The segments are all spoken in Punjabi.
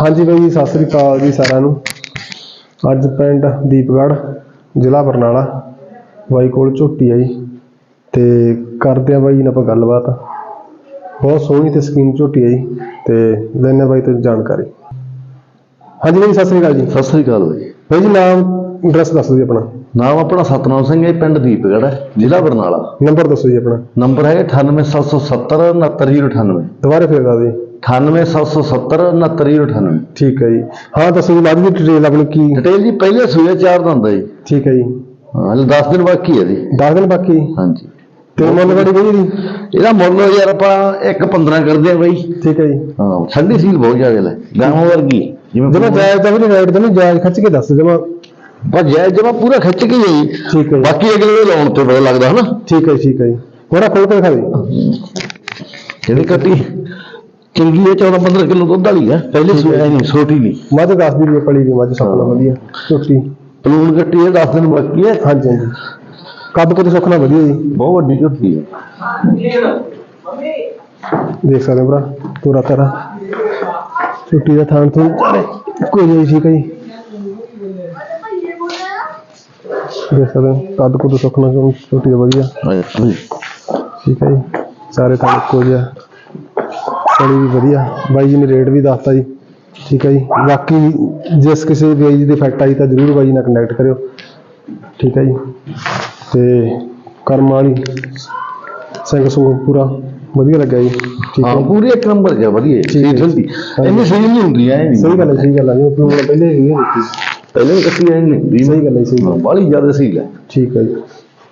ਹਾਂਜੀ ਬਾਈ ਜੀ ਸਤਿ ਸ੍ਰੀ ਅਕਾਲ ਜੀ ਸਾਰਿਆਂ ਨੂੰ। ਅੱਜ ਪਿੰਡ ਦੀਪਗੜ੍ਹ ਜ਼ਿਲ੍ਹਾ ਬਰਨਾਲਾ। ਬਾਈ ਕੋਲ ਝੋਟੀ ਆ ਜੀ। ਤੇ ਕਰਦੇ ਆ ਬਾਈ ਜੀ ਨਾਲ ਆਪਾਂ ਗੱਲਬਾਤ। ਬਹੁਤ ਸੋਹਣੀ ਤੇ ਸਕੀਨ ਝੋਟੀ ਆ ਜੀ। ਤੇ ਲੈਣੇ ਬਾਈ ਤੋਂ ਜਾਣਕਾਰੀ। ਹਾਂਜੀ ਬਾਈ ਸਤਿ ਸ੍ਰੀ ਅਕਾਲ ਜੀ। ਸਤਿ ਸ੍ਰੀ ਅਕਾਲ ਬਾਈ ਬਾਈ ਜੀ ਨਾਮ ਐਡਰੈਸ ਦੱਸੋ ਜੀ ਆਪਣਾ। ਨਾਮ ਆਪਣਾ ਸਤਨਾਮ ਸਿੰਘ ਹੈ ਪਿੰਡ ਦੀਪਗੜ੍ਹ ਹੈ ਜ਼ਿਲ੍ਹਾ ਬਰਨਾਲਾ। ਨੰਬਰ ਦੱਸੋ ਜੀ ਆਪਣਾ। ਨੰਬਰ ਹੈ 98770 69098 ਦੁਬਾਰਾ ਫੇਰ ਦੱਸ ਦਿਓ 98770 69098 ਠੀਕ ਹੈ ਜੀ। ਹਾਂ ਦੱਸੋ ਜੀ ਬਾਅਦ ਦੀ ਡਿਟੇਲ ਆਪਣੀ ਕੀ? ਡਿਟੇਲ ਜੀ ਪਹਿਲੇ ਸੂਏ ਚਾਰ ਦਾ ਹੁੰਦਾ ਜੀ। ਠੀਕ ਹੈ ਜੀ। ਹਾਂ ਹਲੇ 10 ਦਿਨ ਬਾਕੀ ਹੈ ਜੀ। 10 ਦਿਨ ਬਾਕੀ? ਹਾਂਜੀ। ਤੇ ਮੁੱਲ ਗੜੀ ਬਾਈ ਜੀ ਇਹਦਾ ਮੁੱਲ ਯਾਰ ਆਪਾਂ 1.15 ਕਰਦੇ ਆ ਬਾਈ। ਠੀਕ ਹੈ ਜੀ। ਹਾਂ ਠੰਡੀ ਸੀਲ ਬਹੁਤ ਜ਼ਿਆਦਾ ਲੈ। ਗਾਵਾਂ ਵਰਗੀ ਜਿਵੇਂ ਜਮਾ ਜਾਇਜ਼ ਵੀ ਨਹੀਂ ਰੇਟ ਦਾ ਨਹੀਂ ਜਾਇਜ਼ ਖੱਚ ਕੇ ਦੱਸ ਜਮਾ। ਪਰ ਜੈ ਜਮਾ ਪੂਰਾ ਖਿੱਚ ਕੇ ਜਾਈ ਠੀਕ ਹੈ ਜੀ। ਬਾਕੀ ਅਗਲੇ ਦੇ ਲਾਉਣ ਤੇ ਪਤਾ ਲੱਗਦਾ ਹਨਾ। ਠੀਕ ਹੈ ਜੀ, ਠੀਕ ਹੈ ਜੀ। ਥੋੜਾ ਖੋਲ ਕੇ ਦਿਖਾ ਦੇ। ਜਿਹੜੀ ਕੱਟੀ? ਚੰਗੀ ਹੈ 14 15 ਕਿਲੋ ਦੁੱਧ ਵਾਲੀ ਹੈ? ਪਹਿਲੇ ਸੂਏ ਨਹੀਂ ਛੋਟੀ ਨਹੀਂ। ਮੱਝ ਦੱਸ ਦੀ ਵੀ ਪਲੀ ਦੀ ਮੱਝ ਸਭ ਤੋਂ ਵਧੀਆ ਝੋਟੀ। ਪਲੂਣ ਕੱਟੀ ਹੈ 10 ਦਿਨ ਬਾਕੀ ਹੈ। ਹਾਂਜੀ ਹਾਂਜੀ। ਕੱਦ ਕੁੱਦ ਸੁੱਖਣਾ ਵਧੀਆ ਜੀ। ਬਹੁਤ ਵੱਡੀ ਝੋਟੀ ਹੈ। ਦੇਖ ਸਕਦੇ ਹੋ ਭਰਾ ਪੂਰਾ ਤੇਰਾ। ਝੋਟੀ ਦਾ ਥਾਣ ਤੋਂ ਕੋਈ ਨਹੀਂ ਠੀਕ ਹੈ ਜੀ ਦੇਖ ਸਕਦੇ ਹੋ ਕੱਦ ਕੁੱਦ ਸੁੱਖਣਾ ਝੋਟੀ ਦਾ ਵਧੀਆ। ਠੀਕ ਹੈ ਜੀ। ਸਾਰੇ ਥਾਂ ਇੱਕੋ ਜਿਹਾ ਪਲੀ ਵੀ ਵਧੀਆ। ਬਾਈ ਜੀ ਨੇ ਰੇਟ ਵੀ ਦੱਸਤਾ ਜੀ। ਠੀਕ ਹੈ ਜੀ। ਬਾਕੀ ਜਿਸ ਕਿਸੇ ਵੀ ਬਾਈ ਜੀ ਦੇ ਫੈਕਟ ਆਈ ਤਾਂ ਜਰੂਰ ਬਾਈ ਜੀ ਨਾਲ ਕਨੈਕਟ ਕਰਿਓ। ਠੀਕ ਹੈ ਜੀ। ਤੇ ਕਰਮ ਵਾਲੀ ਸਿੰਘ ਸੁੰਗ ਪੂਰਾ ਵਧੀਆ ਲੱਗਿਆ ਜੀ। ਠੀਕ ਹਾਂ ਪੂਰੀ ਇੱਕ ਨੰਬਰ ਹੈ ਵਧੀਆ ਠੀਕ ਹੈ। ਠੰਡੀ ਇੰਨੀ ਸੀਲ ਨਹੀਂ ਹੁੰਦੀ ਐ ਸਹੀ ਗੱਲ ਹੈ ਸਹੀ ਗੱਲ ਹੈ। ਆਪਣੀ ਹੁਣ ਪਹਿਲੇ ਹੀ ਦਿੱਤੀ ਪਹਿਲੇ ਵੀ ਕੱਟੀ ਐ ਨਹੀਂ ਹੁੰਦੀ। ਸਹੀ ਗੱਲ ਹੈ ਸਹੀ ਗੱਲ ਬਾਲੀ ਜ਼ਿਆਦਾ ਸੀਲ ਹੈ। ਠੀਕ ਹੈ ਜੀ।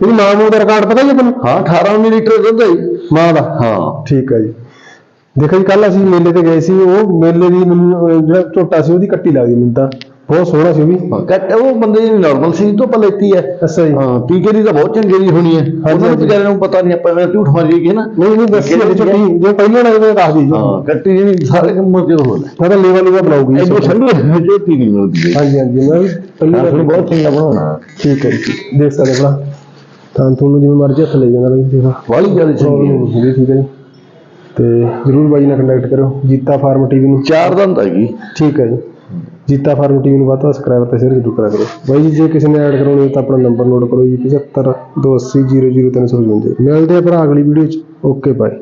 ਇਹ ਨਾਮ ਉਹਦਾ ਰਿਕਾਰਡ ਪਤਾ ਜੀ ਤੁਹਾਨੂੰ ਹਾਂ 18 19 ਲੀਟਰ ਦੁੱਧ ਹੈ। ਮਾਂ ਦਾ? ਹਾਂ। ਠੀਕ ਹੈ ਜੀ। ਦੇਖੋ ਜੀ ਕੱਲ ਅਸੀਂ ਮੇਲੇ ਤੇ ਗਏ ਸੀ ਉਹ ਮੇਲੇ ਦੀ ਮੈਨੂੰ ਅਹ, ਜਿਹੜਾ ਝੋਟਾ ਸੀ ਉਹਦੀ ਕੱਟੀ ਲੱਗਦੀ ਮੈਨੂੰ ਤਾਂ। ਬਹੁਤ ਸੋਹਣਾ ਸੀ ਉਹ ਵੀ। ਕੱਟ ਉਹ ਬੰਦੇ ਦੀ ਨਾਰਮਲ ਸੀ ਤੋਂ ਆਪਾਂ ਲੈਤੀ ਹੈ। ਅੱਛਾ ਜੀ। ਹਾਂ ਟੀਕੇ ਦੀ ਤਾਂ ਬਹੁਤ ਚੰਗੀ ਦੀ ਹੋਣੀ ਹੈ। ਉਹਨਾਂ ਨੂੰ ਹਾਂਜੀ। ਵਿਚਾਰਿਆਂ ਨੂੰ ਪਤਾ ਨਹੀਂ ਆਪਾਂ ਐਵੇਂ ਝੂਠ ਮਾਰੀਏ ਨਾ ਨਹੀਂ ਨਹੀਂ ਦੱਸੀ ਵਾਲੀ ਝੋਟੀ ਜੇ ਪਹਿਲਾਂ ਨਾਲ ਇਹ ਦੱਸ ਦੀ ਜੀ। ਹਾਂ ਕੱਟੀ ਜਿਹੜੀ ਸਾਰੇ ਕੰਮ ਤੇ ਹੋ। ਲੈ ਮੈਂ ਤਾਂ ਲੇਵਾ ਲੇਵਾ ਬਣਾਉਗੀ ਐਡੀ ਠੰਡੀ ਝੋਟੀ ਨਹੀਂ ਮਿਲਦੀ ਹਾਂਜੀ ਹਾਂਜੀ ਮੈਂ ਵੀ ਪਹਿਲੀ ਵਾਰ ਤੁਹਾਨੂੰ ਬਹੁਤ ਚੰਗਾ ਬਣਾਉਣਾ। ਠੀਕ ਹੈ ਜੀ। ਦੇਖ ਸਕਦੇ ਭਰਾ ਤਾਂ ਤੁਹਾਨੂੰ ਜਿਵੇਂ ਮਰਜ਼ੀ ਹੱਥ ਲੈ ਜਾਂਦਾ ਬਈ ਦੇਖੋ ਬਾਲੀ ਜ਼ਿਆਦਾ ਚੰਗੀ ਹੈ। ਜੀ ਠੀਕ ਹੈ ਜੀ। ਤੇ ਜਰੂਰ ਬਾਈ ਨਾਲ ਕੰਟੈਕਟ ਕਰੋ ਜੀਤਾ ਫਾਰਮ ਟੀਵੀ ਨੂੰ। ਚਾਰ ਦੰਦ ਹੈਗੀ ਠੀਕ ਹੈ ਜੀ। ਜੀਤਾ ਫਾਰਮ ਟੀਵੀ ਨੂੰ ਵੱਧ ਤੋਂ ਸਬਸਕ੍ਰਾਈਬ ਤੇ ਸ਼ੇਅਰ ਜ਼ਰੂਰ ਕਰਿਆ ਕਰੋ। ਬਾਈ ਜੀ ਜੇ ਕਿਸੇ ਨੇ ਐਡ ਕਰਾਉਣੀ ਹੈ ਤਾਂ ਆਪਣਾ ਨੰਬਰ ਨੋਟ ਕਰੋ ਜੀ 75 280 00355 ਮਿਲਦੇ ਆ ਭਰਾ ਅਗਲੀ ਵੀਡੀਓ 'ਚ। Okay bye